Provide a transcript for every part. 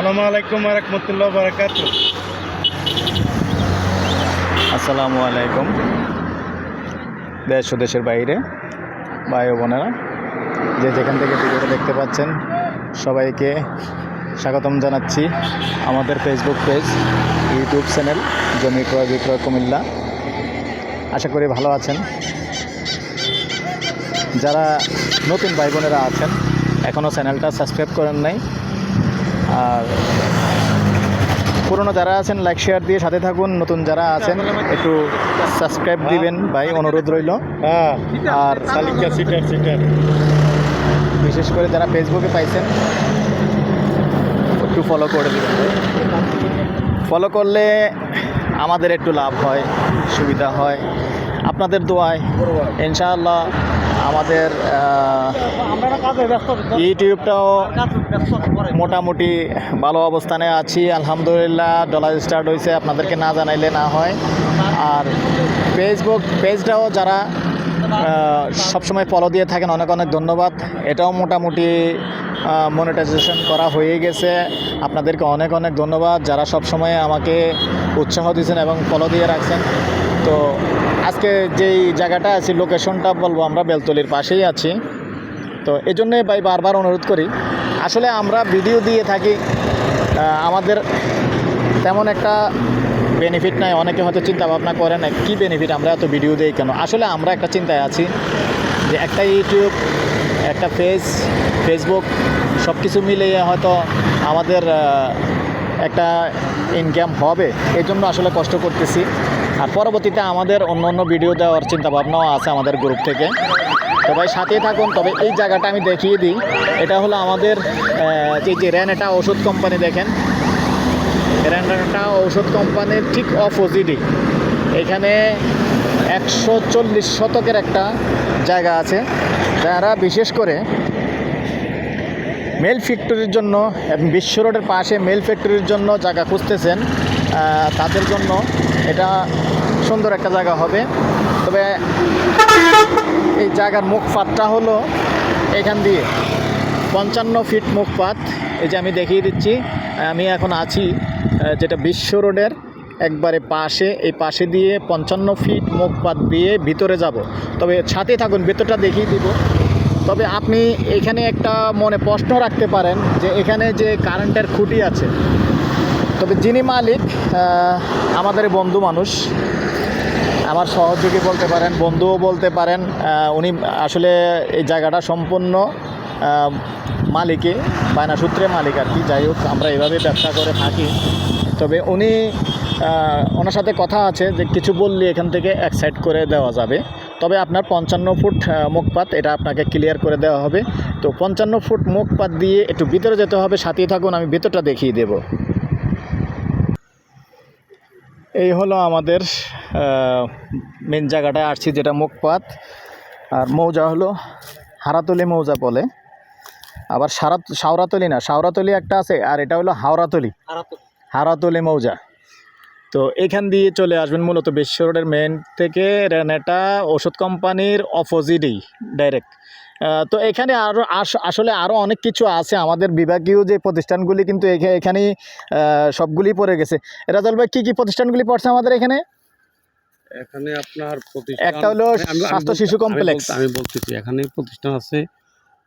সালামু আলাইকুম রহমতুল্লাহ বারাকাত আসসালামু আলাইকুম। দেশ ও দেশের বাইরে ভাই বোনেরা, যে যেখান থেকে ভিডিওটা দেখতে পাচ্ছেন, সবাইকে স্বাগতম জানাচ্ছি আমাদের ফেসবুক পেজ ইউটিউব চ্যানেল জমি ক্রয়, বিক্রয়, কুমিল্লা। আশা করি ভালো আছেন। যারা নতুন ভাই বোনেরা আছেন এখনও চ্যানেলটা সাবস্ক্রাইব করেন নাই আর পুরনো যারা আছেন লাইক শেয়ার দিয়ে সাথে থাকুন। নতুন যারা আছেন একটু সাবস্ক্রাইব দিবেন। ভাই অনুরোধ রইল। হ্যাঁ। আর বিশেষ করে যারা ফেসবুকে পাইছেন একটু ফলো করে দেবেন। ফলো করলে আমাদের একটু লাভ হয় সুবিধা হয়। আপনাদের দোয়ায় ইনশাআল্লাহ। আমাদের ইউটিউবটাও মোটামুটি ভালো অবস্থানে আছি, আলহামদুলিল্লাহ ডলার স্টার্ট হয়েছে আপনাদেরকে না জানাইলে না হয়। আর ফেসবুক পেজটাও যারা সবসময় ফলো দিয়ে থাকেন, অনেক অনেক ধন্যবাদ। এটাও মোটামুটি মনিটাইজেশন করা হয়ে গেছে। আপনাদেরকে অনেক অনেক ধন্যবাদ যারা সবসময় আমাকে উৎসাহ দিয়েছেন এবং ফলো দিয়ে রাখছেন। তো আজকে যেই জায়গাটা আছি লোকেশনটা বলব আমরা, বেলতলির পাশেই আছি। তো এই জন্যে ভাই বারবার অনুরোধ করি। আসলে আমরা ভিডিও দিয়ে থাকি আমাদের তেমন একটা বেনিফিট নাই। অনেকে হয়তো চিন্তা ভাবনা না কী বেনিফিট আমরা এত ভিডিও দিই কেন? আসলে আমরা একটা চিন্তায় আছি যে একটা ইউটিউব একটা পেজ ফেসবুক সব কিছু মিলিয়ে হয়তো আমাদের একটা ইনকাম হবে। এই জন্য আসলে কষ্ট করতেছি। আর পরবর্তীতে আমাদের অন্য অন্য ভিডিও দেওয়ার চিন্তা ভাবনাও আছে আমাদের গ্রুপ থেকে। তো ভাই, সাথেই থাকুন, তবে এই জায়গাটা আমি দেখিয়ে দিই। এটা হলো আমাদের যে যে র্যানেটা ওষুধ কোম্পানি দেখেন। র্যানেটা ওষুধ কোম্পানির ঠিক অপোজিটই এখানে একশো চল্লিশ শতকের একটা জায়গা আছে। যারা বিশেষ করে মেল ফ্যাক্টরির জন্য বিশ্ব রোডের পাশে মেল ফ্যাক্টরির জন্য জায়গা খুঁজতেছেন তাদের জন্য এটা সুন্দর একটা জায়গা হবে। তবে এই জায়গার মুখপাতটা হলো এখান দিয়ে। পঞ্চান্ন ফিট মুখপাত, এই যে আমি দেখিয়ে দিচ্ছি। আমি এখন আছি যেটা বিশ্ব রোডের একবারে পাশে। এই পাশে দিয়ে পঞ্চান্ন ফিট মুখপাত দিয়ে ভিতরে যাব। তবে সাথে থাকুন, ভেতরটা দেখিয়ে দিব। তবে আপনি এখানে একটা মনে প্রশ্ন রাখতে পারেন যে এখানে যে কারেন্টের খুঁটি আছে। তবে যিনি মালিক আমাদের বন্ধু মানুষ আমার সহযোগী বলতে পারেন, বন্ধুও বলতে পারেন উনি আসলে এই জায়গাটা সম্পূর্ণ মালিকে, বায়না সূত্রে মালিক আর কি। যাই হোক, আমরা এভাবে ব্যবসা করে থাকি। তবে উনি ওনার সাথে কথা আছে যে কিছু বললে এখান থেকে এক সাইড করে দেওয়া যাবে। তবে আপনার পঞ্চান্ন ফুট মুখপাত এটা আপনাকে ক্লিয়ার করে দেওয়া হবে। তো পঞ্চান্ন ফুট মুখপাত দিয়ে একটু ভিতরে যেতে হবে, সাথেই থাকুন, আমি ভিতরটা দেখিয়ে দেবো। এই হলো আমাদের মেন জায়গাটায় আসছি যেটা মুখপাত। আর মৌজা হলো হারাতলি মৌজা বলে। আবার সারা সাওরাতলি না সাওরাতলি একটা আছে আর এটা হলো হাওড়াতলি। হারাতলি মৌজা। তো এখান দিয়ে চলে আসবেন মূলত বিশ্ব রোডের মেন থেকে রেনেটা ওষুধ কোম্পানির অপোজিটেই ডাইরেক্ট তো এখানে আরও আসলে আরও অনেক কিছু আছে। আমাদের বিভাগীয় যে প্রতিষ্ঠানগুলি কিন্তু এখা- এখানেই সবগুলি পড়ে গেছে। রাজাল ভাই কী কী প্রতিষ্ঠানগুলি পড়ছে আমাদের এখানে? এখানে আপনার প্রতিষ্ঠান একটা হলো স্বাস্থ্য বলতে- শিশু কমপ্লেক্স। আমি বলতেছি এখানে প্রতিষ্ঠান আছে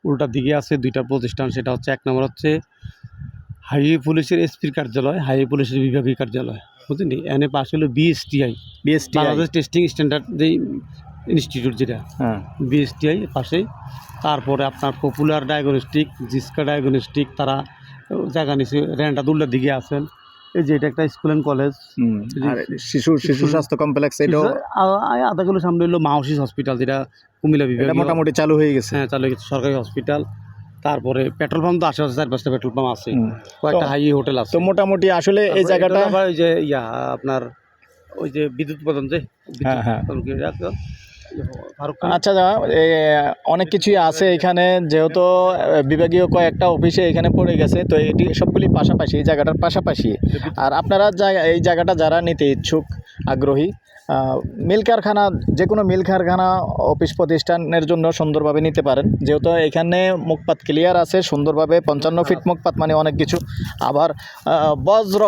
উল্টা দিকে আছে দুইটা প্রতিষ্ঠান সেটা হচ্ছে এক নম্বর হচ্ছে হাইওয়ে পুলিশের এসপির কার্যালয় হাইওয়ে পুলিশের বিভাগীয় কার্যালয় বুঝলেন? এনে পাশে হলো BSTI. BST Bangladesh testing standard যেই ইনস্টিটিউট যেটা হ্যাঁ। বিএসটিআই পাশেই তারপরে আপনার পপুলার ডায়াগনস্টিক জিসকা ডায়াগনস্টিক তারা জায়গা নিচে রেন্টা দুল্লার দিকে আছেন। এই যে এটা একটা স্কুল অ্যান্ড কলেজ হুম, শিশু শিশু স্বাস্থ্য কমপ্লেক্স এটাও আধা কিলো সামনে হলো মাহসিস হসপিটাল যেটা কুমিল্লা বিভাগ মোটামুটি চালু হয়ে গেছে। হ্যাঁ চালু হয়ে গেছে সরকারি হসপিটাল তারপরে পেট্রোল পাম্প তো আশেপাশে চার পাঁচটা পেট্রোল পাম্প আছে। কয়েকটা হাই হোটেল আছে। তো মোটামুটি আসলে এই জায়গাটা ওই যে ইয়া আপনার ওই যে বিদ্যুৎ উৎপাদন যে হ্যাঁ, হ্যাঁ। আচ্ছা এ, অনেক কিছুই আছে এখানে যেহেতু বিভাগীয় কয়েকটা অফিসে এখানে পড়ে গেছে তো এটি সবগুলি পাশাপাশি এই জায়গাটার পাশাপাশি। আর আপনারা এই জায়গাটা যারা নিতে ইচ্ছুক আগ্রহী মিল কারখানা যে কোনো মিল কারখানা অফিস প্রতিষ্ঠানের জন্য সুন্দরভাবে নিতে পারেন। যেহেতু এখানে মুখপাত ক্লিয়ার আছে সুন্দরভাবে পঞ্চান্ন ফিট মুখপাত মানে অনেক কিছু আবার বজ্র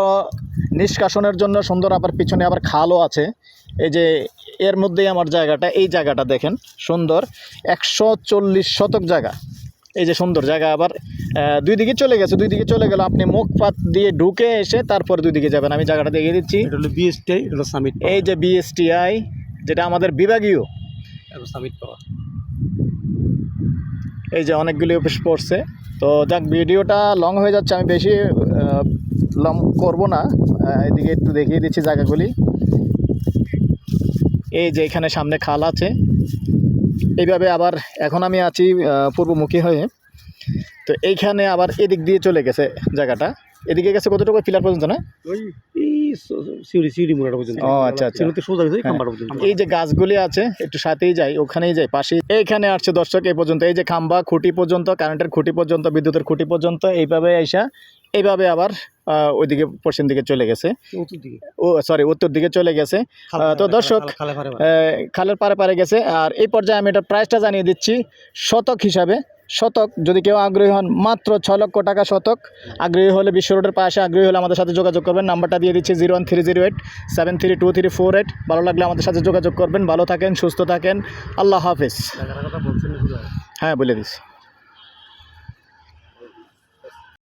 নিষ্কাশনের জন্য সুন্দর আবার পিছনে আবার খালও আছে। এই যে এর মধ্যেই আমার জায়গাটা এই জায়গাটা দেখেন সুন্দর। একশো চল্লিশ শতক জায়গা। এই যে সুন্দর জায়গা আবার দুই দিকে চলে গেছে দুই দিকে চলে গেল আপনি মুখ মুখপাত দিয়ে ঢুকে এসে তারপর দুই দিকে যাবেন। আমি জায়গাটা দেখিয়ে দিচ্ছি। এই যে বিএসটিআই যেটা আমাদের বিভাগীয়। সামিট পাওয়ার এই যে অনেকগুলি অফিস পড়ছে। তো যাক ভিডিওটা লং হয়ে যাচ্ছে আমি বেশি লং করব না। এদিকে একটু দেখিয়ে দিচ্ছি জায়গাগুলি। এই যে এখানে সামনে খাল আছে। এইভাবে আবার এখন আমি আছি পূর্বমুখী হয়ে। তো এইখানে আবার এদিক দিয়ে চলে গেছে জায়গাটা। এদিকে গেছে কতটুকু? ফিলার পর্যন্ত না? সিউড়ি সিউড়ি মোড়াটা পর্যন্ত। ও, আচ্ছা, আচ্ছা। সিউড়িতে সোজা গেছে হ্যাঁ। পর্যন্ত। এই যে গাছগুলি আছে একটু সাথেই যাই ওখানেই যাই পাশে এইখানে আসছে দর্শক এই পর্যন্ত এই যে খাম্বা খুঁটি পর্যন্ত কারেন্টের খুঁটি পর্যন্ত বিদ্যুতের খুঁটি পর্যন্ত এইভাবে আইসা এইভাবে আবার ওইদিকে পশ্চিম দিকে চলে গেছে। ও সরি উত্তর দিকে চলে গেছে। তো দর্শক খালের পারে পারে গেছে। আর এই পর্যায়ে আমি এটা প্রাইসটা জানিয়ে দিচ্ছি শতক হিসাবে। শতক। যদি কেউ আগ্রহী হন মাত্র ছ লক্ষ টাকা শতক। আগ্রহী হলে বিশ্ব রোডের পাশে আগ্রহী হলে আমাদের সাথে যোগাযোগ করবেন। নাম্বারটা দিয়ে দিচ্ছি zero one three zero eight seven three two three four eight. ভালো লাগলে আমাদের সাথে যোগাযোগ করবেন। ভালো থাকেন সুস্থ থাকেন। আল্লাহ হাফিজ। হ্যাঁ বলে দিচ্ছি।